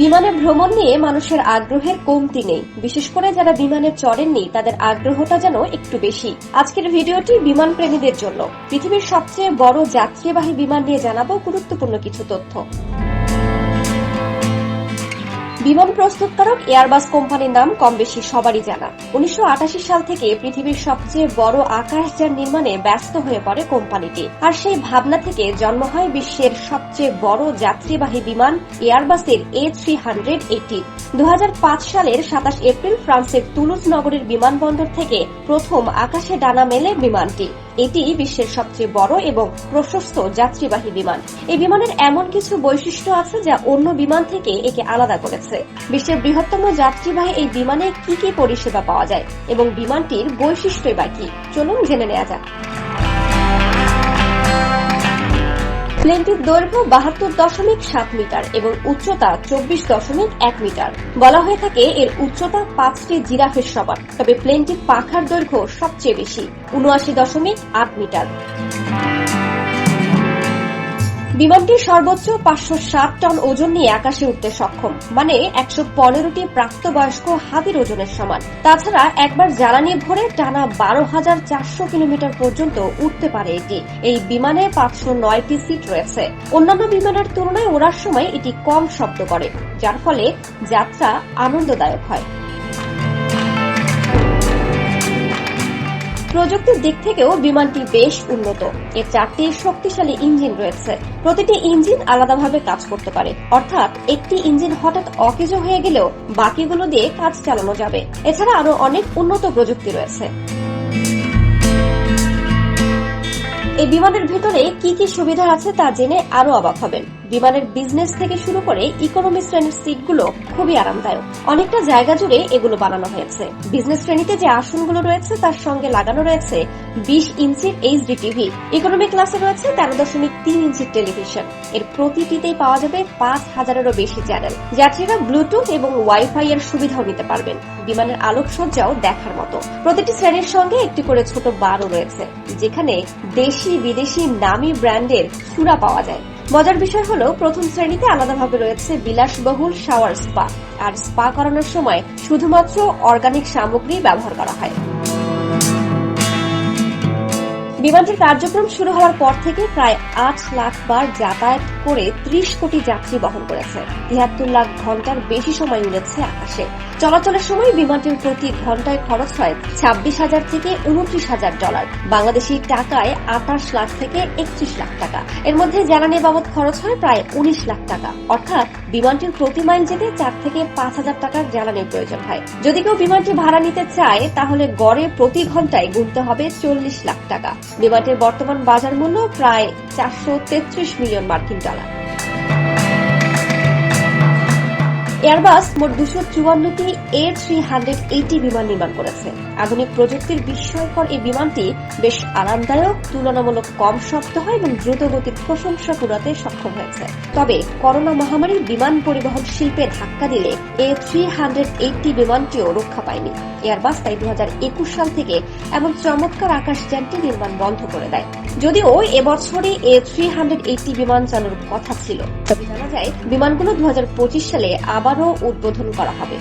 বিমানে ভ্রমণ নিয়ে মানুষের আগ্রহের কমতি নেই। বিশেষ করে যারা বিমানে চড়েননি, তাদের আগ্রহটা যেন একটু বেশি। আজকের ভিডিওটি বিমান প্রেমীদের জন্য। পৃথিবীর সবচেয়ে বড় যাত্রীবাহী বিমান নিয়ে জানাব গুরুত্বপূর্ণ কিছু তথ্য। বিমান প্রস্তুতকারক এয়ারবাস কোম্পানির নাম কম বেশি সবারই জানা। উনিশশো আটাশি সাল থেকে পৃথিবীর সবচেয়ে বড় আকাশযান নির্মাণে ব্যস্ত হয়ে পড়ে কোম্পানিটি। আর সেই ভাবনা থেকে জন্ম হয় বিশ্বের সবচেয়ে বড় যাত্রীবাহী বিমান এয়ারবাসের এ থ্রি হান্ড্রেড এইটি সালের সাতাশ এপ্রিল ফ্রান্সের তুলুজ নগরীর বিমানবন্দর থেকে প্রথম আকাশে ডানা মেলে বিমানটি। এটি বিশ্বের সবচেয়ে বড় এবং প্রশস্ত যাত্রীবাহী বিমান। এই বিমানের এমন কিছু বৈশিষ্ট্য আছে যা অন্য বিমান থেকে একে আলাদা করেছে। বিশ্বের বৃহত্তম যাত্রীবাহী এই বিমানে কি কি পরিষেবা পাওয়া যায় এবং বিমানটির বৈশিষ্ট্যই বা কি? চলুন জেনে নেওয়া যাক। প্লেনটির দৈর্ঘ্য বাহাত্তর দশমিক সাত মিটার এবং উচ্চতা চব্বিশ দশমিক এক মিটার। বলা হয়ে থাকে এর উচ্চতা পাঁচটি জিরাফের সবার তবে প্লেনটির পাখার দৈর্ঘ্য সবচেয়ে বেশি, উনআশি দশমিক আট মিটার। বিমানটি সর্বোচ্চ পাঁচশো ষাট টন ওজন নিয়ে আকাশে উঠতে সক্ষম। মানে একশো পনেরোটি প্রাপ্তবয়স্ক হাতির ওজনের সমান। তাছাড়া একবার জ্বালানি ভরে টানা বারো হাজার চারশো কিলোমিটার পর্যন্ত উঠতে পারে এটি। এই বিমানে পাঁচশো নয়টি সিট রয়েছে। অন্যান্য বিমানের তুলনায় ওড়ার সময় এটি কম শব্দ করে, যার ফলে যাত্রা আনন্দদায়ক হয়। প্রযুক্তির দিক থেকেও বিমানটি বেশ উন্নত। এর চারটি শক্তিশালী ইঞ্জিন রয়েছে। প্রতিটি ইঞ্জিন আলাদাভাবে কাজ করতে পারে। অর্থাৎ, একটি ইঞ্জিন হঠাৎ অকেজো হয়ে গেলেও বাকিগুলো দিয়ে কাজ চালানো যাবে। এছাড়া আরও অনেক উন্নত প্রযুক্তি রয়েছে। এই বিমানের ভেতরে কি কি সুবিধা আছে তা জেনে আরও অবাক হবেন। বিমানের বিজনেস থেকে শুরু করে ইকোনমি শ্রেণির সিটগুলো খুবই আরামদায়ক। অনেকটা জায়গা জুড়ে এগুলো বানানো হয়েছে। বিজনেস শ্রেণীতে যে আসনগুলো রয়েছে, তার সঙ্গে লাগানো রয়েছে বিশ ইঞ্চির এইচডি টিভি ইকোনমি ক্লাসে রয়েছে তেরো দশমিক তিন ইঞ্চির টেলিভিশন এর প্রতিটিতেই পাওয়া যাবে পাঁচ হাজারেরও বেশি চ্যানেল যাত্রীরা ব্লুটুথ এবং ওয়াইফাই এর সুবিধাও নিতে পারবেন। বিমানের আলোকসজ্জাও দেখার মতো। প্রতিটি শ্রেণির সঙ্গে একটি করে ছোট বারও রয়েছে, যেখানে দেশি বিদেশি নামি ব্র্যান্ডের সুরা পাওয়া যায়। মজার বিষয় হলো, প্রথম শ্রেণীতে আলাদাভাবে রয়েছে বিলাসবহুল শাওয়ার স্পা। আর স্পা করানোর সময় শুধুমাত্র অর্গানিক সামগ্রী ব্যবহার করা হয়। বিমানটির কার্যক্রম শুরু হওয়ার পর থেকে প্রায় আট লাখ বার যাতায়াত করে ত্রিশ কোটি যাত্রী বহন করেছে। তিয়াত্তর লাখ ঘণ্টার বেশি সময় উড়েছে আকাশে। চলাচলের সময় বিমানটির প্রতি ঘন্টায় খরচ হয় ছাব্বিশ হাজার থেকে উনত্রিশ হাজার ডলার। বাংলাদেশি টাকায় আঠাশ লাখ থেকে একত্রিশ লাখ টাকা। এর মধ্যে জ্বালানি বাবদ খরচ হয় প্রায় উনিশ লাখ টাকা। অর্থাৎ বিমানটির প্রতি মাইল যেতে চার থেকে পাঁচ হাজার টাকার জ্বালানির প্রয়োজন হয়। যদি কেউ বিমানটি ভাড়া নিতে চায়, তাহলে গড়ে প্রতি ঘন্টায় গুনতে হবে চল্লিশ লাখ টাকা। বিমানটির বর্তমান বাজার মূল্য প্রায় চারশো তেত্রিশ মিলিয়ন মার্কিন ডলার। 来。এয়ারবাস মোট দুশো চুয়ান্নটি এ থ্রি হান্ড্রেড এইটি বিমান নির্মাণ করেছে। আধুনিক প্রযুক্তির বিস্ময়কর এই বিমানটি বেশ আরামদায়ক, তুলনামূলক কম শব্দ হয় এবং দ্রুত গতির প্রশংসা কুড়াতে সক্ষম হয়েছে। তবে করোনা মহামারীর বিমান পরিবহন শিল্পে ধাক্কা দিলে এ থ্রি হান্ড্রেড এইটি বিমানটিও রক্ষা পায়নি। এয়ারবাস তাই দু হাজার একুশ সাল থেকে এমন চমৎকার আকাশযানটি নির্মাণ বন্ধ করে দেয়। যদিও এবছরই এ থ্রি হান্ড্রেড এইটি বিমান চালুর কথা ছিল। তবে জানা যায়, বিমানগুলো দু হাজার পঁচিশ সালে আবারও উদ্বোধন করা হবে।